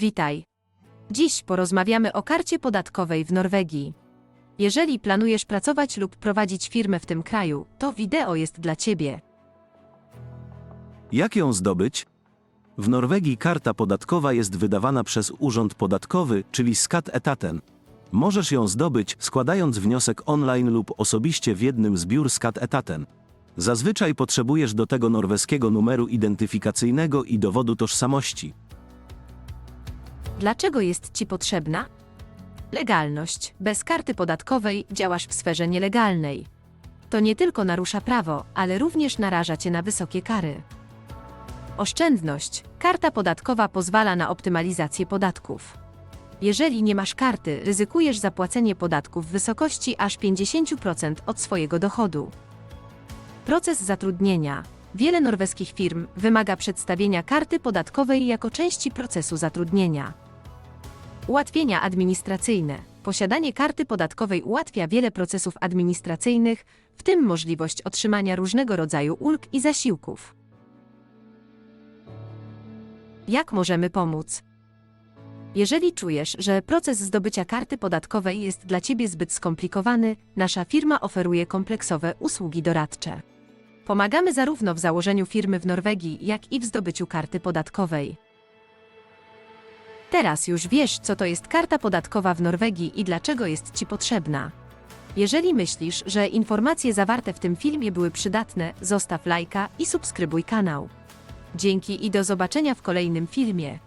Witaj. Dziś porozmawiamy o karcie podatkowej w Norwegii. Jeżeli planujesz pracować lub prowadzić firmę w tym kraju, to wideo jest dla Ciebie. Jak ją zdobyć? W Norwegii karta podatkowa jest wydawana przez Urząd Podatkowy, czyli Skat Etaten. Możesz ją zdobyć, składając wniosek online lub osobiście w jednym z biur Skat Etaten. Zazwyczaj potrzebujesz do tego norweskiego numeru identyfikacyjnego i dowodu tożsamości. Dlaczego jest Ci potrzebna? Legalność. Bez karty podatkowej działasz w sferze nielegalnej. To nie tylko narusza prawo, ale również naraża Cię na wysokie kary. Oszczędność. Karta podatkowa pozwala na optymalizację podatków. Jeżeli nie masz karty, ryzykujesz zapłacenie podatków w wysokości aż 50% od swojego dochodu. Proces zatrudnienia. Wiele norweskich firm wymaga przedstawienia karty podatkowej jako części procesu zatrudnienia. Ułatwienia administracyjne. Posiadanie karty podatkowej ułatwia wiele procesów administracyjnych, w tym możliwość otrzymania różnego rodzaju ulg i zasiłków. Jak możemy pomóc? Jeżeli czujesz, że proces zdobycia karty podatkowej jest dla Ciebie zbyt skomplikowany, nasza firma oferuje kompleksowe usługi doradcze. Pomagamy zarówno w założeniu firmy w Norwegii, jak i w zdobyciu karty podatkowej. Teraz już wiesz, co to jest karta podatkowa w Norwegii i dlaczego jest Ci potrzebna. Jeżeli myślisz, że informacje zawarte w tym filmie były przydatne, zostaw lajka i subskrybuj kanał. Dzięki i do zobaczenia w kolejnym filmie.